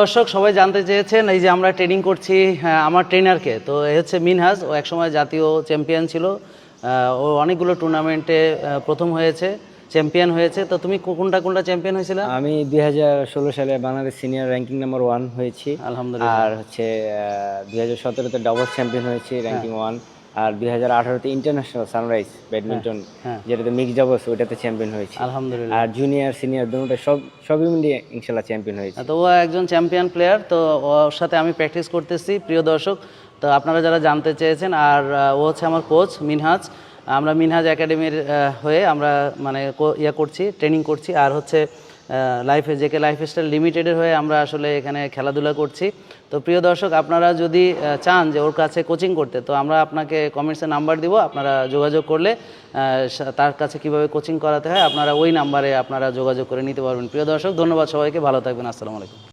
দর্শক সবাই জানতে চেয়েছেন এই যে আমরা ট্রেনিং করছি আমার ট্রেনারকে তো এ হচ্ছে মিনহাজ ও একসময় জাতীয় চ্যাম্পিয়ন ছিল। ও অনেকগুলো টুর্নামেন্টে প্রথম হয়েছে চ্যাম্পিয়ন হয়েছে। তো তুমি কোনটা কোনটা চ্যাম্পিয়ন হয়েছিল? আমি দুই হাজার ষোলো সালে Bangladesh senior ranking number one হয়েছি। আলহামদুলিল্লাহ। আর হচ্ছে দুই হাজার সতেরোতে ডাবল চ্যাম্পিয়ন হয়েছি র্যাঙ্কিং ওয়ান আর দুই হাজার আঠারোতে ইন্টারন্যাশনাল সানরাইজ ব্যাডমিন্টন। যেটাতে মিক্স ডাবলস ওইটাতে চ্যাম্পিয়ন হয়েছি। আলহামদুলিল্লাহ। আর জুনিয়র সিনিয়র দুটোটা সব সবই মিলিয়ে ইনশাল্লাহ চ্যাম্পিয়ন হয়েছি। তো ও একজন চ্যাম্পিয়ন প্লেয়ার তো ওর সাথে আমি প্র্যাকটিস করতেছি প্রিয় দর্শক। তো আপনারা যারা জানতে চেয়েছেন আর ও হচ্ছে আমার কোচ মিনহাজ। আমরা মিনহাজ একাডেমির হয়ে আমরা মানে ইয়া করছি ট্রেনিং করছি। আর হচ্ছে লাইফে জেকে লাইফস্টাইল লিমিটেডের হয়ে আমরা আসলে এখানে খেলাধুলা করছি। তো প্রিয় দর্শক, আপনারা যদি চান যে ওর কাছে কোচিং করতে, তো আমরা আপনাকে কমেন্টসে নাম্বার দিব, আপনারা যোগাযোগ করলে তার কাছে কীভাবে কোচিং করাতে হয়, আপনারা ওই নাম্বারে আপনারা যোগাযোগ করে নিতে পারবেন। প্রিয় দর্শক, ধন্যবাদ সবাইকে, ভালো থাকবেন, আসসালামু আলাইকুম।